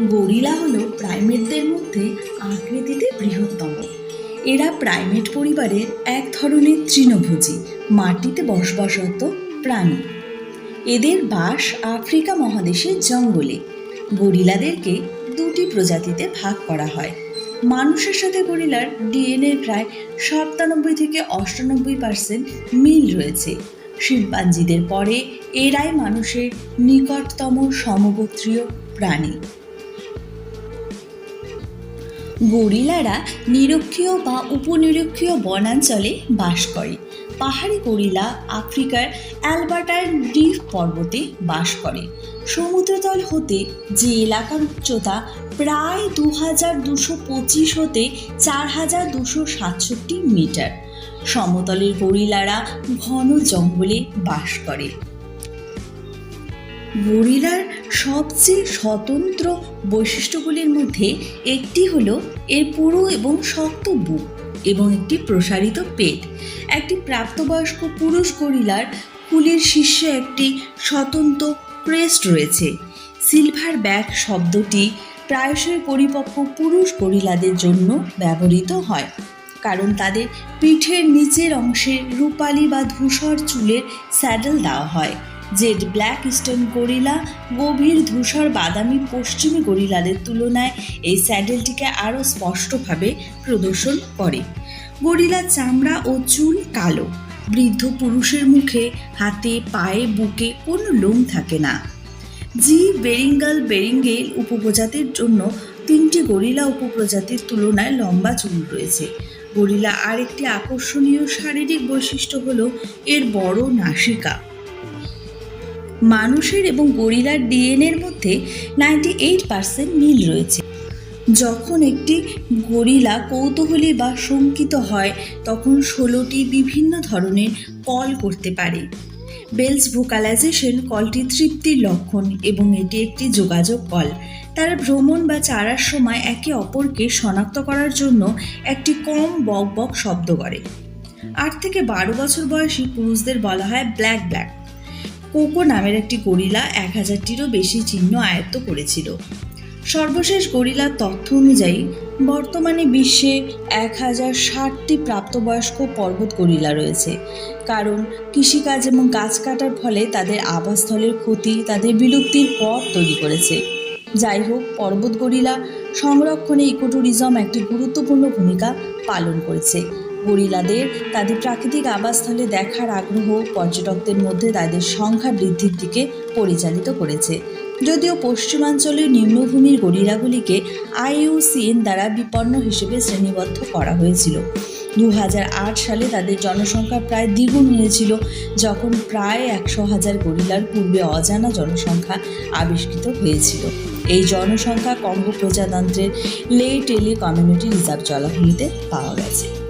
Gorilla হলো প্রাইমেটদের মধ্যে আকৃতিতে বৃহত্তম। এরা প্রাইমেট পরিবারের এক ধরনের তৃণভোজী, মাটিতে বসবাসরত প্রাণী। এদের বাস আফ্রিকা মহাদেশের জঙ্গলে। গরিলাদেরকে দুটি প্রজাতিতে ভাগ করা হয়। মানুষের সাথে গরিলার ডিএনএ প্রায় সাতানব্বই থেকে অষ্টানব্বই পার্সেন্ট মিল রয়েছে। শিম্পাঞ্জিদের পরে এরাই মানুষের নিকটতম সমগোত্রীয় প্রাণী। গরিলারা নিরক্ষীয় বা উপনিরক্ষীয় বনাঞ্চলে বাস করে। পাহাড়ি গরিলা আফ্রিকার অ্যালবার্টার ডিফ পর্বতে বাস করে। সমুদ্রতল হতে যে এলাকার উচ্চতা প্রায় দু হাজার দুশো পঁচিশ হতে চার হাজার দুশো সাতষট্টি মিটার। সমতলের গরিলারা ঘন জঙ্গলে বাস করে। গরিলার সবচেয়ে স্বতন্ত্র বৈশিষ্ট্যগুলির মধ্যে একটি হল এর পুরু এবং শক্ত বুক এবং একটি প্রসারিত পেট। একটি প্রাপ্তবয়স্ক পুরুষ গরিলার ফুলের শীর্ষে একটি স্বতন্ত্র ক্রেস্ট রয়েছে। সিলভার ব্যাক শব্দটি প্রায়শই পরিপক্ক পুরুষ গরিলাদের জন্য ব্যবহৃত হয়, কারণ তাদের পিঠের নিচের অংশে রূপালি বা ধূসর চুলের স্যাডেল দেওয়া হয়। জেড ব্ল্যাক ইস্টার্ন গরিলা, গভীর ধূসর বাদামি পশ্চিমী গরিলাদের তুলনায় এই স্যাডেলটিকে আরও স্পষ্টভাবে প্রদর্শন করে। গরিলার চামড়া ও চুল কালো। বৃদ্ধ পুরুষের মুখে, হাতে, পায়ে, বুকে কোনো লোম থাকে না। জি বেরিঙ্গাল বেরিঙ্গেল উপপ্রজাতির জন্য তিনটি গরিলা উপপ্রজাতির তুলনায় লম্বা চুল রয়েছে। গরিলা আরেকটি আকর্ষণীয় শারীরিক বৈশিষ্ট্য হলো এর বড় নাসিকা। মানুষের এবং গরিলার ডিএনএর মধ্যে নাইনটি এইট পার্সেন্ট মিল রয়েছে। যখন একটি গরিলা কৌতূহলী বা শঙ্কিত হয়, তখন ষোলোটি বিভিন্ন ধরনের কল করতে পারে। বেলস ভোকালাইজেশন কলটি তৃপ্তির লক্ষণ এবং এটি একটি যোগাযোগ কল। তারা ভ্রমণ বা চারার সময় একে অপরকে শনাক্ত করার জন্য একটি কম বক বক শব্দ করে। আট থেকে বারো বছর বয়সী পুরুষদের বলা হয় ব্ল্যাক ব্ল্যাক। কোকো নামের একটি গরিলা এক হাজারটিরও বেশি চিহ্ন আয়ত্ত করেছিল। সর্বশেষ গরিলার তথ্য অনুযায়ী, বর্তমানে বিশ্বে এক হাজার ষাটটি প্রাপ্তবয়স্ক পর্বত গরিলা রয়েছে। কারণ কৃষিকাজ এবং গাছ কাটার ফলে তাদের আবাসস্থলের ক্ষতি, তাদের বিলুপ্তির পথ তৈরি করেছে। যাই হোক, পর্বত গরিলা সংরক্ষণে ইকোট্যুরিজম একটি গুরুত্বপূর্ণ ভূমিকা পালন করেছে। গরিলাদের, তাদের প্রাকৃতিক আবাসস্থলে দেখার আগ্রহ পর্যটকদের মধ্যে তাদের সংখ্যা বৃদ্ধির দিকে পরিচালিত করেছে। যদিও পশ্চিমাঞ্চলের নিম্নভূমির গরিলাগুলিকে আইইউসিএন দ্বারা বিপন্ন হিসেবে শ্রেণীবদ্ধ করা হয়েছিল। দু হাজার আট সালে তাদের জনসংখ্যা প্রায় দ্বিগুণ হয়েছিল, যখন প্রায় একশো হাজার গরিলার পূর্বে অজানা জনসংখ্যা আবিষ্কৃত হয়েছিল। এই জনসংখ্যা কঙ্গো প্রজাতন্ত্রের লে টেলি কমিউনিটি রিজার্ভ জলাভূমিতে পাওয়া গেছে।